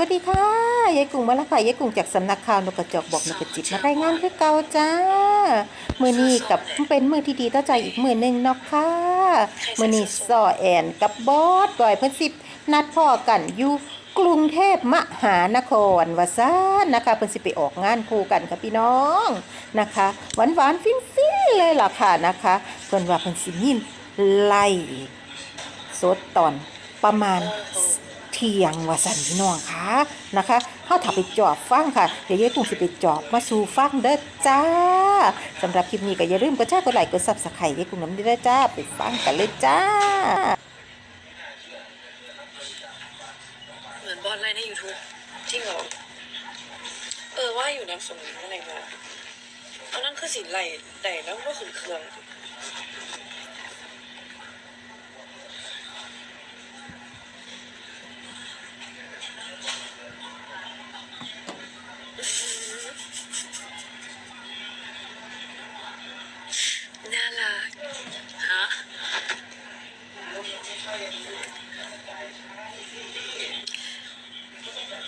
วัสดีค่ะยายกุ้งมาแล้วค่ะยายกุ้งจากสำนักข่าวนกกระจอกบอกนกกระจิบมารายงานคือเก่าจ้ามือนี้กับเป็นมือที่ดีต่อใจอีกมือหนึ่งเนาะค่ะมือนี้ซอแอนกับบอสก่อยเพิ่นสิบนัดพ่อกันอยู่กรุงเทพมหานครว่าซ่านนะคะเพิ่นสิไปออกงานคู่กันค่ะพี่น้องนะคะหวานหวานๆฟินฟินๆเลยล่ะค่ะนะคะเพิ่นว่าเพิ่นสิมีไล่สดตอนประมาณ เที่ยงว่าสันพี่น้องคะนะคะเฮาถ้าไปจอบฟังค่ะเดี๋ยวยายกุ้งสิไปจอบมาสู่ฟังเด้อจ้าสำหรับคลิปนี้ก็อย่าลืมกดแชร์กดไลค์กด Subscribe ยายกุ้งน้ำเด้อจ้าไปฟังกันเลยจ้าเหมือนบอลไลน์ใน YouTube จริงเหรอเออว่าอยู่น้ำส่งลิงก์อะไรมาเอานั่นคือสินไหลไหลแล้วก็ขึ้นเคือง น่ารักฮะ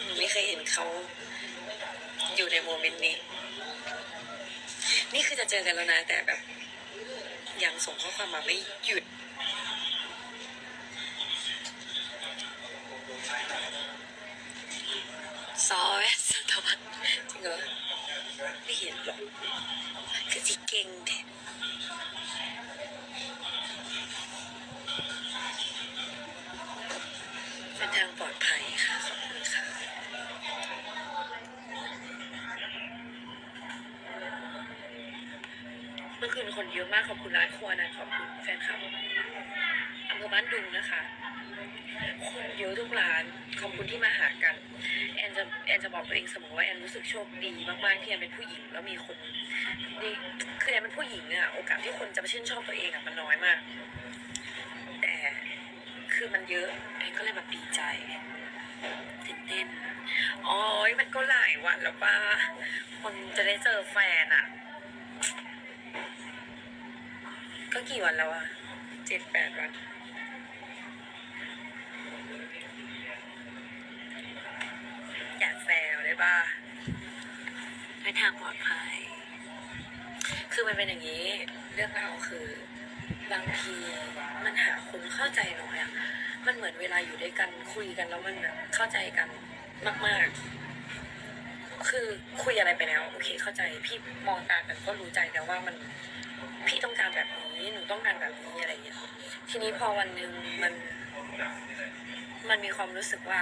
หนูไม่เคยเห็นเขาอยู่ในโมเมนต์นี้ นี่คือจะเจอกันแล้วนะแต่แบบยังส่งข้อความมาไม่หยุด คือที่เก่งแท้เป็นทางปลอดภัยค่ะ ขอบคุณค่ะ เมื่อคืนคนเยอะมาก ขอบคุณร้านครัวนะขอบคุณแฟนคลับอำเภอบ้านดุงนะคะ คนเยอะทุกร้าน ขอบคุณที่มาหากัน จะบอกตัวเองเสมอว่าแอนรู้สึกโชคดีมากๆที่แอนเป็นผู้หญิงแล้วมีคนนี่คือแอนเป็นผู้หญิงอะโอกาสที่คนจะมาชื่นชอบตัวเองอะมันน้อยมาก แต่คือมันเยอะแอนก็เลยแบบดีใจตื่นเต้นอ๋อมันก็หลายวันแล้วป่ะคนจะได้เจอแฟนอะก็กี่วันแล้วอะเจ็ดแปดวัน อย่า ได้ป่ะในทางปลอดภัย คือมันเป็นอย่างนี้ เรื่องราวคือบางทีมันหาคนเข้าใจน้อยอะมันเหมือนเวลาอยู่ด้วยกันคุยกันแล้วมันแบบเข้าใจกันมาก ๆ คือคุยอะไรไปแล้วโอเคเข้าใจพี่มองตากันก็รู้ใจแต่ว่ามันพี่ต้องการแบบนี้หนูต้องการแบบนี้อะไรอย่างเงี้ยทีนี้พอวันหนึ่งมัน มันมีความรู้สึกว่า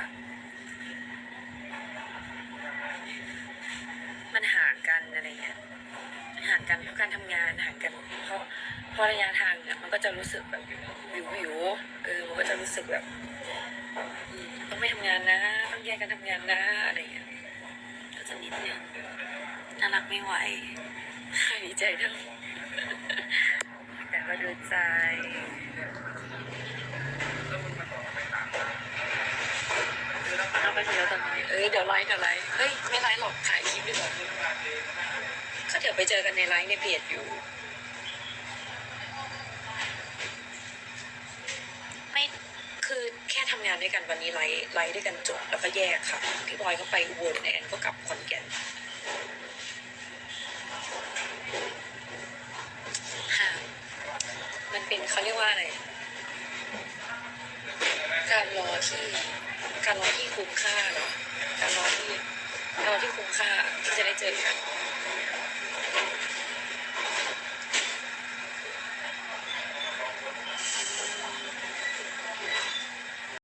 อะไรเงี้ยห่างกันเพราะการทำงานห่างกันเพราะเพราะระยะทางเนี่ยมันก็จะรู้สึกแบบวิววิวเออมันก็จะรู้สึกแบบต้องไม่ทำงานนะ ต้องแยกกันทำงานนะอะไรเงี้ยก็จะนิดนึงน่ารักไม่ไหวดีใจทั้งแต่ก็ดูใจเอาไปเดี๋ยวตอนนี้เอ้ยเดี๋ยวไลฟ์เดี๋ยวไลฟ์เฮ้ยไม่ไลฟ์หรอกถ่ายคลิปดีกว่า ก็เดี๋ยวไปเจอกันในไลฟ์ในเพจอยู่ ไม่คือแค่ทำงานด้วยกันวันนี้ไลฟ์ไลฟ์ด้วยกันจบแล้วก็แยกค่ะ พี่บอยก็ไปอุบลแอนก็กลับขอนแก่นค่ะมันเป็นเขาเรียกว่าอะไร การรอที่การรอที่คุ้มค่าเนาะการรอที่การรอที่คุ้มค่าที่จะได้เจอกัน